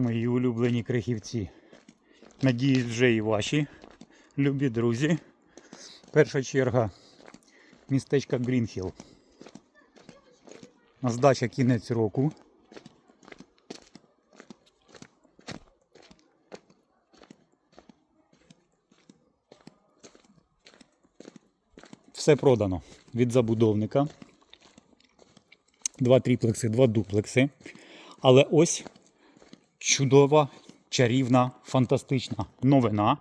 Мої улюблені крихівці. Надіюсь, вже і ваші любі друзі. Перша черга містечка Грінхіл. Здача кінець року. Все продано від забудовника. Два тріплекси, два дуплекси. Але ось чудова, чарівна, фантастична новина.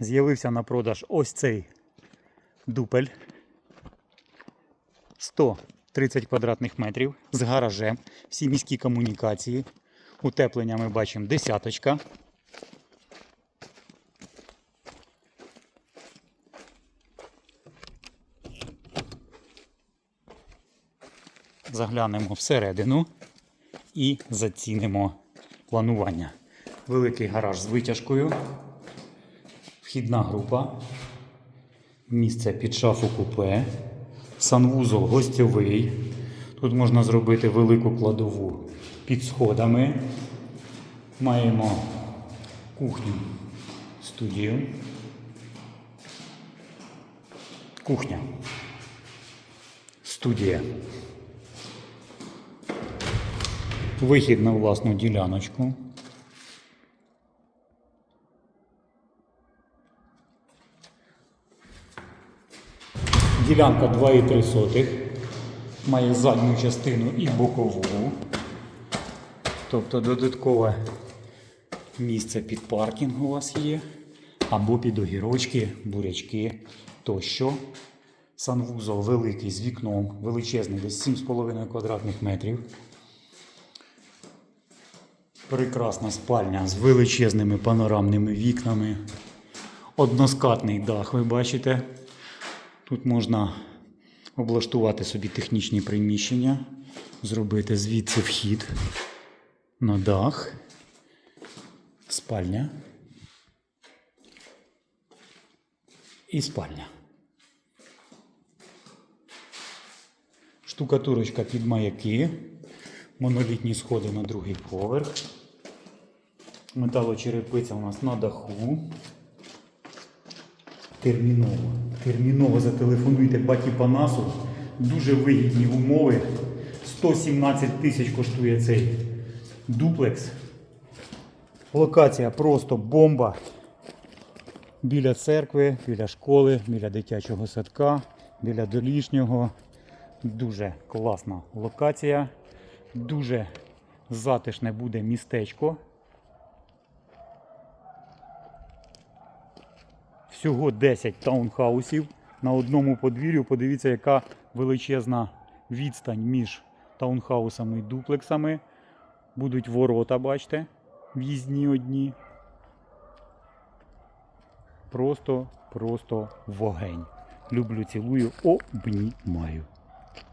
З'явився на продаж ось цей дупель. 130 квадратних метрів з гаражем. Всі міські комунікації. Утеплення ми бачимо десяточка. Заглянемо всередину і зацінимо планування. Великий гараж з витяжкою, вхідна група, місце під шафу купе, санвузол гостьовий. Тут можна зробити велику кладову під сходами. Маємо кухню, студію. Кухня. Студія. Вихід на власну діляночку. Ділянка 2,3 має задню частину і бокову. Тобто додаткове місце під паркінг у вас є. Або під огірочки, бурячки тощо. Санвузол великий з вікном, величезний, десь 7,5 квадратних метрів. Прекрасна спальня з величезними панорамними вікнами. Односкатний дах, ви бачите. Тут можна облаштувати собі технічні приміщення, зробити звідси вхід на дах, спальня і спальня. Штукатурочка під маяки, монолітні сходи на другий поверх. Металочерепиця у нас на даху. Терміново. Терміново зателефонуйте баті Панасу. Дуже вигідні умови. 117 тисяч коштує цей дуплекс. Локація просто бомба. Біля церкви, біля школи, біля дитячого садка, біля долішнього. Дуже класна локація. Дуже затишне буде містечко. Всього 10 таунхаусів на одному подвір'ю. Подивіться, яка величезна відстань між таунхаусами і дуплексами. Будуть ворота, бачите, в'їзні одні. Просто, просто вогень. Люблю, цілую, обнімаю.